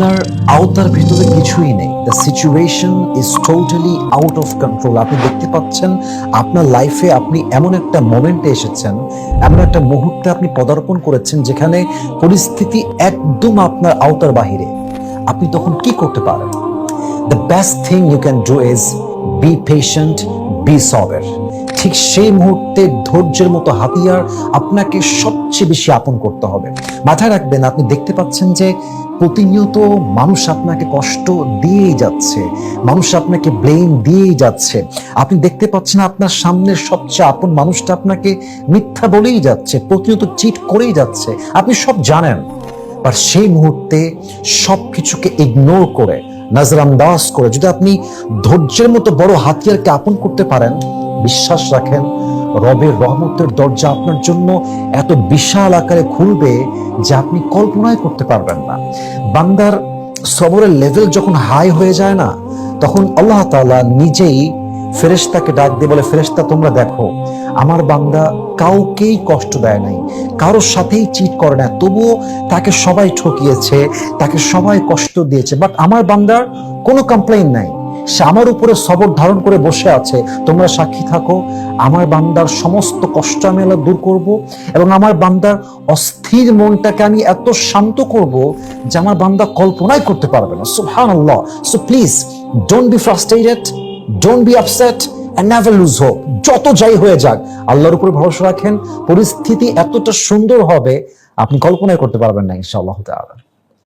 আপনার আওতার ভিতরে কিছুই নেই। The situation is totally out of control আপনি দেখতে পাচ্ছেন, আপনার লাইফে আপনি এমন একটা মোমেন্টে এসেছেন, এমন একটা মুহূর্তে আপনি পদার্পণ করেছেন যেখানে পরিস্থিতি একদম আপনার আওতার বাহিরে। আপনি তখন কি করতে পারেন? The best thing you can do is be patient be সবের ঠিক সেই মুহূর্তে ধৈর্যের মতো হাতিয়ার আপনাকে সবচেয়ে বেশি আপন করতে হবে। মাথায় রাখবেন, আপনি দেখতে পাচ্ছেন যে প্রতিনিয়ত মানুষ আপনাকে কষ্ট দিয়েই যাচ্ছে, মানুষ আপনাকে ব্লেম দিয়েই যাচ্ছে। আপনি দেখতে পাচ্ছেন আপনার সামনের সবচেয়ে আপন মানুষটা আপনাকে মিথ্যা বলেই যাচ্ছে, প্রতিনিয়ত চিট করেই যাচ্ছে। আপনি সব জানেন আর সেই মুহূর্তে সব কিছুকে ইগনোর করে নজরান্দাজ করে যদি আপনি ধৈর্যের মতো বড় হাতিয়ারকে আপন করতে পারেন, বিশ্বাস রাখেন রবের রহমতের দরজা আপনার জন্য এত বিশাল আকারে খুলবে যে আপনি কল্পনাই করতে পারবেন না। বান্দার সবরের লেভেল যখন হাই হয়ে যায় না, তখন আল্লাহ তাআলা নিজেই ফেরেশতাকে ডাক দিয়ে বলে, ফেরেশতা, তোমরা দেখো, আমার বান্দা কাউকেই কষ্ট দেয় নাই, কারোর সাথেই চিট করে না, তবুও তাকে সবাই ঠকিয়েছে, তাকে সবাই কষ্ট দিয়েছে বাট আমার বান্দার কোনো কমপ্লেইন নাই। সে আমার উপরে সবর ধারণ করে বসে আছে। তোমরা সাক্ষী থাকো, আমার বান্দার সমস্ত কষ্ট আমি আল্লাহ দূর করব এবং আমার বান্দার অস্থির মনটাকে আমি এত শান্ত করব যে আমার বান্দা কল্পনাই করতে পারবে না। সুবহান আল্লাহ so please don't be frustrated don't be upset lose hope যত যাই হয়ে যাক, আল্লাহর উপরে ভরসা রাখেন। পরিস্থিতি এতটা সুন্দর হবে, আপনি কল্পনাই করতে পারবেন না ইনশাআল্লাহ তাআলা।